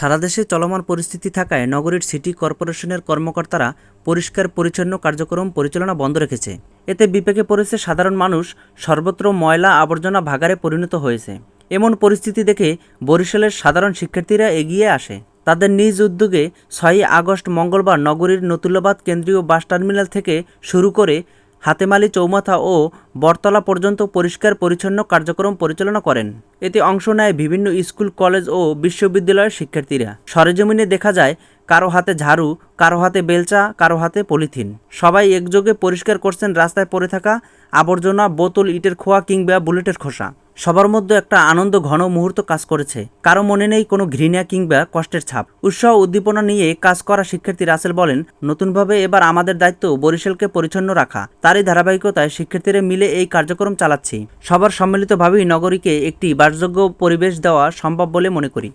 সারা দেশে চলমান পরিস্থিতি থাকায় নগরীর সিটি কর্পোরেশনের কর্মকর্তারা পরিষ্কার, পরিচ্ছন্ন কার্যক্রম পরিচালনা বন্ধ রেখেছে। এতে বিপেকে পড়েছে সাধারণ মানুষ, সর্বত্র ময়লা আবর্জনা ভাগারে পরিণত হয়েছে। এমন পরিস্থিতি দেখে বরিশালের সাধারণ শিক্ষার্থীরা এগিয়ে আসে। তাদের নিজ উদ্যোগে ছয়ই আগস্ট মঙ্গলবার নগরীর নতুল্লাবাদ কেন্দ্রীয় বাস টার্মিনাল থেকে শুরু করে হাতেমালি চৌমাথা ও বরতলা পর্যন্ত পরিষ্কার, পরিচ্ছন্ন কার্যক্রম পরিচালনা করেন। এতে অংশ নেয় বিভিন্ন স্কুল, কলেজ ও বিশ্ববিদ্যালয়ের শিক্ষার্থীরা। সরেজমিনে দেখা যায়, কারও হাতে ঝাড়ু, কারও হাতে বেলচা, কারও হাতে পলিথিন। সবাই একযোগে পরিষ্কার করছেন রাস্তায় পড়ে থাকা আবর্জনা, বোতল, ইটের খোয়া কিংবা বুলেটের খোসা। সবার মধ্যে একটা আনন্দ ঘন মুহূর্ত কাজ করেছে। কারও মনে নেই কোনো ঘৃণা কিংবা কষ্টের ছাপ। উৎসাহ উদ্দীপনা নিয়ে কাজ করা শিক্ষার্থী রাসেল বলেন, নতুনভাবে এবার আমাদের দায়িত্ব বরিশালকে পরিচ্ছন্ন রাখা। তারই ধারাবাহিকতায় শিক্ষার্থীরা মিলে এই কার্যক্রম চালাচ্ছি। সবার সম্মিলিতভাবেই নগরীকে একটি বাসযোগ্য পরিবেশ দেওয়া সম্ভব বলে মনে করি।